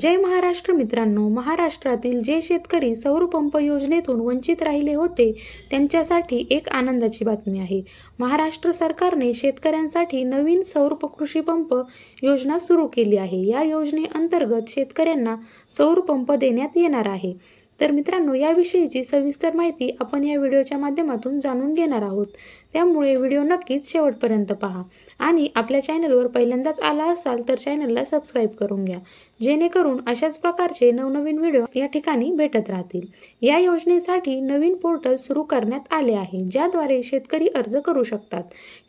जय महाराष्ट्र मित्रांनो महाराष्ट्रातील जे शेतकरी सौरपंप योजनेतून वंचित राहिले होते त्यांच्यासाठी एक आनंदाची बातमी आहे. महाराष्ट्र सरकारने शेतकऱ्यांसाठी नवीन सौर कृषी पंप योजना सुरू केली आहे. या योजनेअंतर्गत शेतकऱ्यांना सौरपंप देण्यात येणार आहे. तर मित्रांनो याविषयीची सविस्तर माहिती आपण या व्हिडिओच्या माध्यमातून जाणून घेणार आहोत. त्यामुळे व्हिडिओ नक्कीच शेवटपर्यंत पहा. आणि आपल्या चॅनलवर पहिल्यांदाच आला असाल तर चॅनलला सबस्क्राईब करून घ्या. जेणेकरून अशाच प्रकारचे नवनवीन व्हिडिओ या ठिकाणी भेटत राहतील. या योजनेसाठी नवीन पोर्टल सुरू करण्यात आले आहे ज्याद्वारे शेतकरी अर्ज करू शकतात.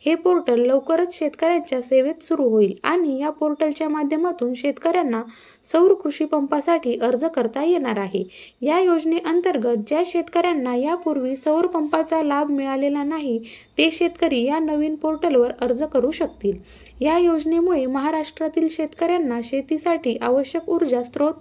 हे पोर्टल लवकरच शेतकऱ्यांच्या सेवेत सुरू होईल आणि या पोर्टलच्या माध्यमातून शेतकऱ्यांना सौर कृषी पंपासाठी अर्ज करता येणार आहे. या योजनेअंतर्गत ज्या शेतकऱ्यांना यापूर्वी सौर पंपाचा लाभ मिळालेला नाही ते शेतकरी या नवीन पोर्टलवर अर्ज करू शकतील. या योजनेमुळे महाराष्ट्रातील शेतकऱ्यांना शेतीसाठी आवश्यक ऊर्जा स्रोत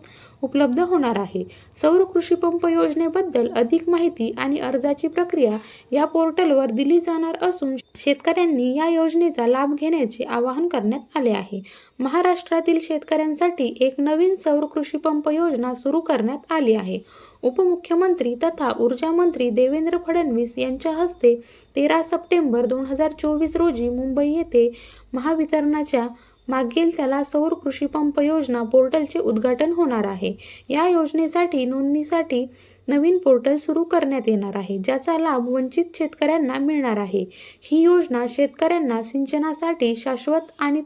उपलब्ध होणार आहे. सौर कृषी पंप योजनेबद्दल अधिक माहिती आणि अर्जाची प्रक्रिया या पोर्टलवर दिली जाणार असून शेतकऱ्यांनी या योजनेचा लाभ घेण्याचे आवाहन करण्यात आले आहे. महाराष्ट्रातील शेतकऱ्यांसाठी एक नवीन सौर कृषी पंप योजना सुरू करण्यात आली आहे. उपमुख्यमंत्री तथा ऊर्जा मंत्री देवेंद्र फडणवीस यांच्या हस्ते तेरा सप्टेंबर दोन हजार चोवीस रोजी मुंबई येथे महावितरणाच्या मागील त्याला सौर कृषी पंप योजना पोर्टलचे उद्घाटन होणार आहे. या योजनेसाठी नोंदणीसाठी नवीन पोर्टल सुरू करण्यात येणार आहे ज्याचा लाभ वंचित शेतकऱ्यांना मिळणार आहे. ही योजना शेतकऱ्यांना सिंचनासाठी शाश्वत आणि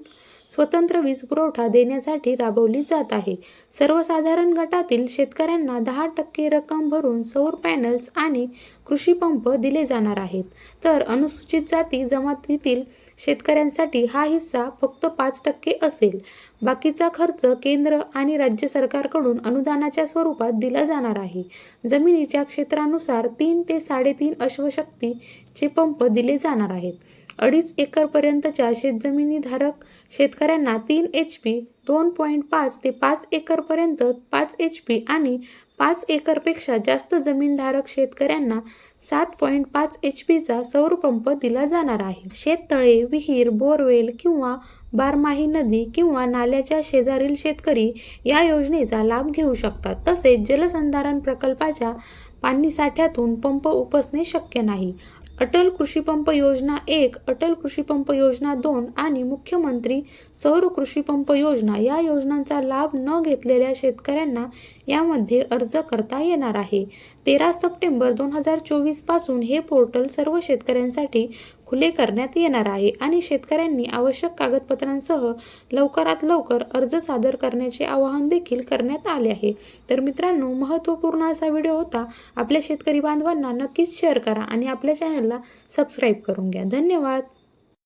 स्वतंत्र वीज पुरवठा देण्यासाठी राबवली जात आहे. सर्वसाधारण गटातील शेतकऱ्यांना दहा टक्के रक्कम भरून सौर पॅनल्स आणि कृषी पंप दिले जाणार आहेत. तर अनुसूचित जाती जमातीतील शेतकऱ्यांसाठी हा हिस्सा फक्त पाच टक्के असेल. बाकीचा खर्च केंद्र आणि राज्य सरकारकडून अनुदानाच्या स्वरूपात दिला जाणार आहे. जमिनीच्या क्षेत्रानुसार तीन ते साडेतीन अश्वशक्ती चे पंप दिले जाणार आहेत. अडीच एकरपर्यंतच्या शेतजमिनीधारक शेतकऱ्यांना तीन एच पी दोन पॉईंट पाच ते पाच एकरपर्यंत पाच एच पी आणि पाच एकरपेक्षा जास्त जमीनधारक शेतकऱ्यांना सात पॉईंट पाच एच पीचा सौर पंप दिला जाणार आहे. शेततळे विहीर बोरवेल किंवा बारमाही नदी किंवा नाल्याच्या शेजारील शेतकरी या योजनेचा लाभ घेऊ शकतात. तसेच जलसंधारण प्रकल्पाच्या पाणीसाठ्यातून पंप उपसणे शक्य नाही. अटल कृषीपंप योजना एक अटल कृषीपंप योजना दोन आणि मुख्यमंत्री सौर कृषीपंप योजना या योजनांचा लाभ न घेतलेल्या शेतकऱ्यांना यामध्ये अर्ज करता येणार आहे. तेरा सप्टेंबर दोन हजार चोवीसपासून हे पोर्टल सर्व शेतकऱ्यांसाठी खुले करण्यात येणार आहे आणि शेतकऱ्यांनी आवश्यक कागदपत्रांसह लवकरात लवकर अर्ज सादर करण्याचे आवाहन देखील करण्यात आले आहे. तर मित्रांनो महत्त्वपूर्ण असा व्हिडिओ होता. आपल्या शेतकरी बांधवांना नक्कीच शेअर करा आणि आपल्या चॅनलला सबस्क्राईब करून घ्या. धन्यवाद!